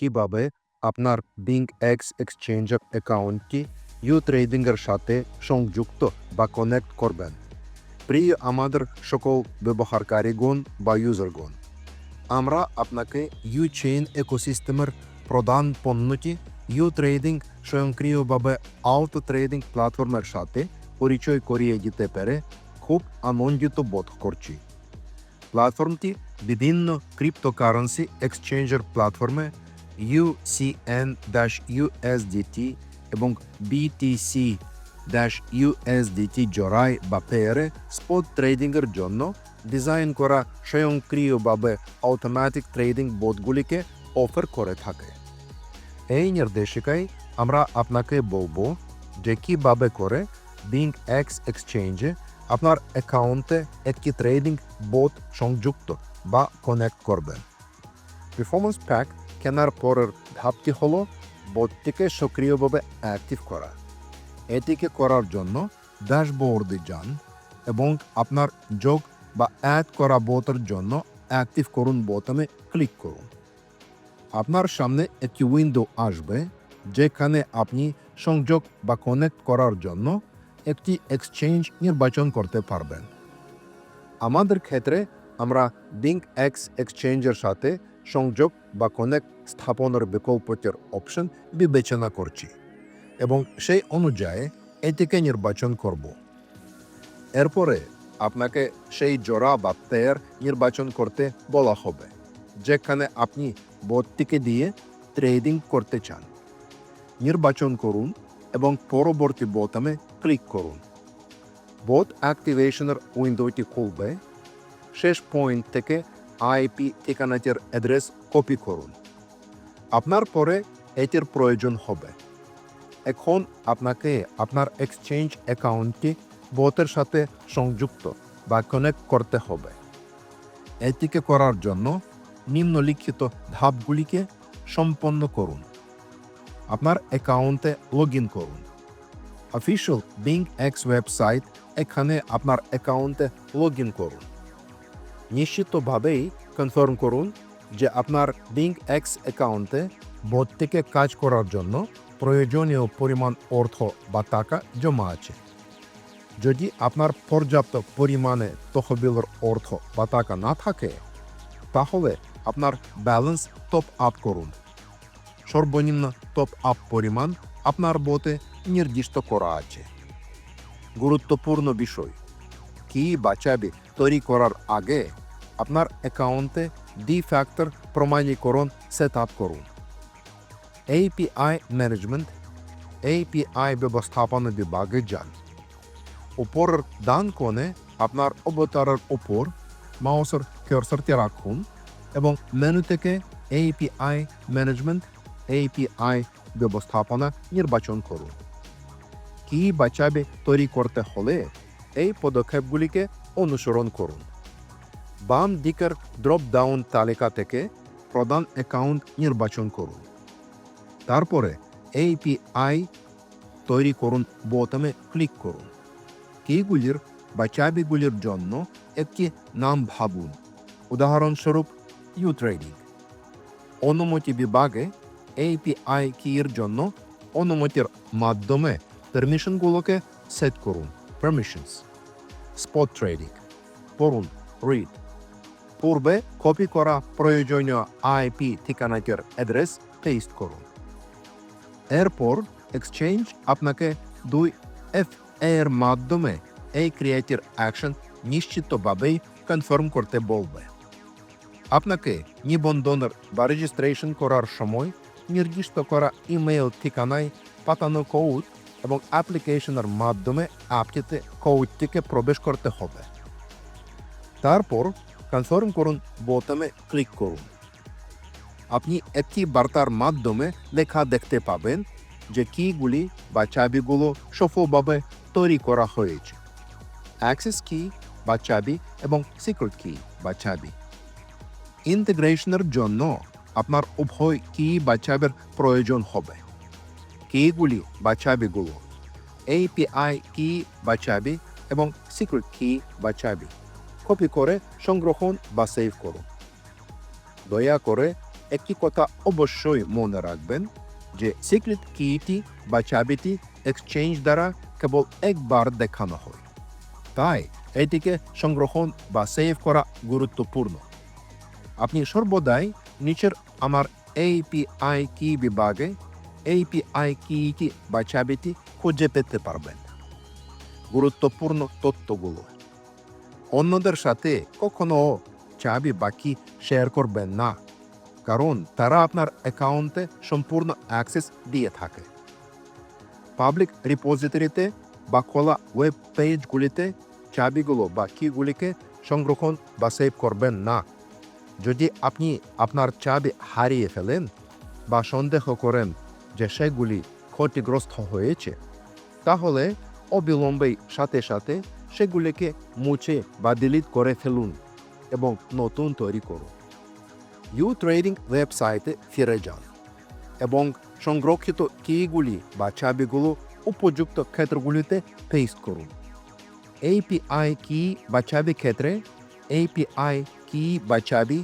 কীভাবে আপনার BingX exchanger অ্যাকাউন্টটি ইউ ট্রেডিংয়ের সাথে সংযুক্ত বা কানেক্ট করবেন। প্রিয় আমাদের সকল ব্যবহারকারীগণ বা ইউজারগণ আমরা আপনাকে ইউ চেইন একোসিস্টেমের প্রধান পণ্যটি ইউ ট্রেডিং স্বয়ংক্রিয়ভাবে আউটো ট্রেডিং প্ল্যাটফর্মের সাথে পরিচয় করিয়ে দিতে পেরে খুব আনন্দিত বোধ করছি। প্ল্যাটফর্মটি বিভিন্ন ক্রিপ্টোকারেন্সি এক্সচেঞ্জের প্ল্যাটফর্মে ইউএসডিটি এবং ড্যাশ ইউএসডিটি জোড়ায় বা পেয়ারে স্পট ট্রেডিংয়ের জন্য ডিজাইন করা স্বয়ংক্রিয়ভাবে অটোমেটিক ট্রেডিং বোর্ডগুলিকে অফার করে থাকে। এই নির্দেশিকায় আমরা আপনাকে বলব যে কীভাবে করে বিং এক্স এক্সচেঞ্জে আপনার অ্যাকাউন্টে একটি ট্রেডিং বোট সংযুক্ত বা কানেক্ট করবেন। পারফরমেন্স প্যাক কেনার পরের ধাপটি হলো বোটটিকে সক্রিয়ভাবে অ্যাক্টিভ করা। এটিকে করার জন্য ড্যাশবোর্ডে যান এবং আপনার যোগ বা অ্যাড করা বোতের জন্য অ্যাক্টিভ করুন বোতামে ক্লিক করুন। আপনার সামনে একটি উইন্ডো আসবে যেখানে আপনি সংযোগ বা কানেক্ট করার জন্য একটি এক্সচেঞ্জ নির্বাচন করতে পারবেন। আমাদের ক্ষেত্রে আমরা বিং এক্স এক্সচেঞ্জের সাথে সংযোগ বা কানেক্ট স্থাপনের বিকল্পটির অপশন বিবেচনা করছি এবং সেই অনুযায়ী এটিকে নির্বাচন করব। এরপরে আপনাকে সেই জোড়া বা পেয়ার নির্বাচন করতে বলা হবে, যেখানে আপনি বোটটিকে দিয়ে ট্রেডিং করতে চান। নির্বাচন করুন এবং পরবর্তী বোতামে ক্লিক করুন। বোট অ্যাক্টিভেশনের উইন্ডোটি খুলবে। শেষ পয়েন্ট থেকে আইপি ঠিকানাটির অ্যাড্রেস কপি করুন। আপনার পরে এটির প্রয়োজন হবে। এখন আপনাকে আপনার এক্সচেঞ্জ অ্যাকাউন্টটি বোটের সাথে সংযুক্ত বা কানেক্ট করতে হবে। এটিকে করার জন্য নিম্নলিখিত ধাপগুলিকে সম্পন্ন করুন। আপনার অ্যাকাউন্টে লগ ইন করুন। অফিসিয়াল বিং এক্স ওয়েবসাইট এখানে আপনার অ্যাকাউন্টে লগ ইন করুন। নিশ্চিতভাবেই কনফার্ম করুন যে আপনার বিং এক্স অ্যাকাউন্টে বোট থেকে কাজ করার জন্য প্রয়োজনীয় পরিমাণ অর্থ বা টাকা জমা আছে। যদি আপনার পর্যাপ্ত পরিমাণে তহবিলের অর্থ বা টাকা না থাকে, তাহলে আপনার ব্যালেন্স টপ আপ করুন। সর্বনিম্ন টপ আপ পরিমাণ আপনার বোতে নির্দিষ্ট করা আছে। গুরুত্বপূর্ণ বিষয়, কি বা চাবি তৈরি করার আগে আপনার অ্যাকাউন্টে ডি ফ্যাক্টর প্রমাণীকরণ সেট আপ করুন এপিআই ম্যানেজমেন্ট এপিআই ব্যবস্থাপনা বিভাগে যান। উপরের ডান কোণে আপনার অবতারের উপর মাউসের কার্সারটি রাখুন এবং মেনু থেকে এপিআই ম্যানেজমেন্ট এপিআই ব্যবস্থাপনা নির্বাচন করুন। কি বা চাবি তৈরি করতে হলে এই পদক্ষেপগুলিকে অনুসরণ করুন। বাম দিকের ড্রপ ডাউন তালিকা থেকে প্রধান অ্যাকাউন্ট নির্বাচন করুন। তারপরে এপিআই তৈরি করুন বোতামে ক্লিক করুন। কিগুলির বা চাবিগুলির জন্য একটি নাম ভাবুন। উদাহরণস্বরূপ ইউ ট্রেডিং অনুমতি বিভাগে এপিআই কির জন্য অনুমতির মাধ্যমে পারমিশনগুলোকে সেট করুন পারমিশনস স্পট ট্রেডিং পড়ুন রিড পূর্বে কপি করা প্রয়োজনীয় আইপি ঠিকানাটির অ্যাড্রেস পেস্ট করুন। এরপর এক্সচেঞ্জ আপনাকে দুই এফ এর মাধ্যমে এই ক্রিয়েটিভ অ্যাকশন নিশ্চিতভাবেই কনফার্ম করতে বলবে। আপনাকে নিবন্ধনের বা রেজিস্ট্রেশন করার সময় নির্দিষ্ট করা ইমেইল ঠিকানায় পাঠানো কোড এবং অ্যাপ্লিকেশনের মাধ্যমে অ্যাপটিতে কোডটিকে প্রবেশ করতে হবে। তারপর কনফার্ম করুন, বোতামে ক্লিক করুন। আপনি একটি বার্তার মাধ্যমে লেখা দেখতে পাবেন যে কিগুলি বা চাবিগুলো সফলভাবে তৈরি করা হয়েছে। অ্যাক্সেস কি বা চাবি এবং সিক্রেট কি বা চাবি? ইন্টিগ্রেশনের জন্য আপনার উভয় কি বা চাবির প্রয়োজন হবে? কিগুলি বা চাবিগুলো এপিআই কি বা চাবি এবং সিক্রেট কি বা চাবি। কপি করে সংগ্রহণ বা সেভ করুন। দয়া করে একটি কথা অবশ্যই মনে রাখবেন যে সিক্রেট কিটি বা চাবিটি এক্সচেঞ্জ দ্বারা কেবল একবার দেখানো হয়। তাই এটিকে সংগ্রহণ বা সেভ করা গুরুত্বপূর্ণ। আপনি সর্বদাই নিচের আমার API কি বিভাগে API কিটি বা চাবিটি খুঁজে পেতে পারবেন। গুরুত্বপূর্ণ তথ্যগুলো অন্যদের সাথে কখনো চাবি বাকি শেয়ার করবেন না। কারণ তারা আপনার অ্যাকাউন্টে সম্পূর্ণ অ্যাক্সেস দিয়ে থাকে। পাবলিক রিপোজিটরিতে বা খোলা ওয়েব পেজগুলিতে চাবিগুলো বা কিগুলিকে সংরক্ষণ বা সেভ করবেন না। যদি আপনি আপনার চাবি হারিয়ে ফেলেন বা সন্দেহ করেন যে সেগুলি ক্ষতিগ্রস্ত হয়েছে, তাহলে অবিলম্বে সাথে সাথে সেগুলিকে মুছে বা ডিলিট করে ফেলুন এবং নতুন তৈরি করুন। ইউ ট্রেডিং ওয়েবসাইটে ফিরে যান এবং সংরক্ষিত কিগুলি বা চাবিগুলো উপযুক্ত ক্ষেত্রগুলিতে পেস্ট করুন। API কি বা চাবি ক্ষেত্রে API কি বা চাবি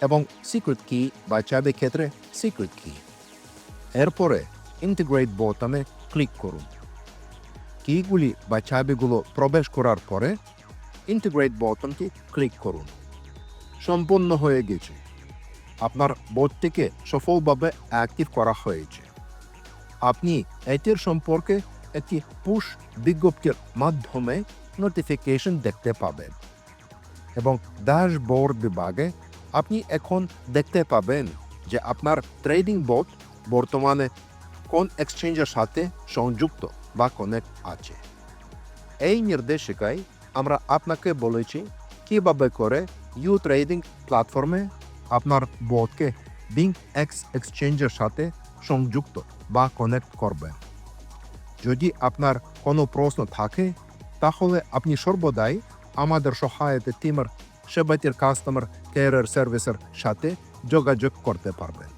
এবং সিক্রেট কি বা চাবি ক্ষেত্রে সিক্রেট কি এরপরে ইন্টিগ্রেট বোতামে ক্লিক করুন। কিগুলি বা চাবিগুলো প্রবেশ করার পরে ইন্টিগ্রেট বোতামটি ক্লিক করুন। সম্পূর্ণ হয়ে গেছে। আপনার বোর্ডটিকে সফলভাবে অ্যাক্টিভ করা হয়েছে। আপনি এটির সম্পর্কে একটি পুশ বিজ্ঞপ্তির মাধ্যমে নোটিফিকেশন দেখতে পাবেন এবং ড্যাশবোর্ড বিভাগে আপনি এখন দেখতে পাবেন যে আপনার ট্রেডিং বোর্ড বর্তমানে কোন এক্সচেঞ্জের সাথে সংযুক্ত। বা কানেক্ট আছে। এই নির্দেশিকায় আমরা আপনাকে বলেছি কীভাবে করে ইউ ট্রেডিং প্ল্যাটফর্মে আপনার বোর্ডকে বিং এক্স এক্সচেঞ্জের সাথে সংযুক্ত বা কানেক্ট করবেন। যদি আপনার কোনো প্রশ্ন থাকে, তাহলে আপনি সর্বদাই আমাদের সহায়তা টিমের সেবাটির কাস্টমার কেয়ারের সার্ভিসের সাথে যোগাযোগ করতে পারবেন।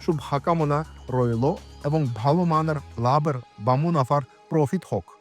শুভকামনা রইল এবং ভালো মানের লাভের বা মুনাফার প্রফিট হোক।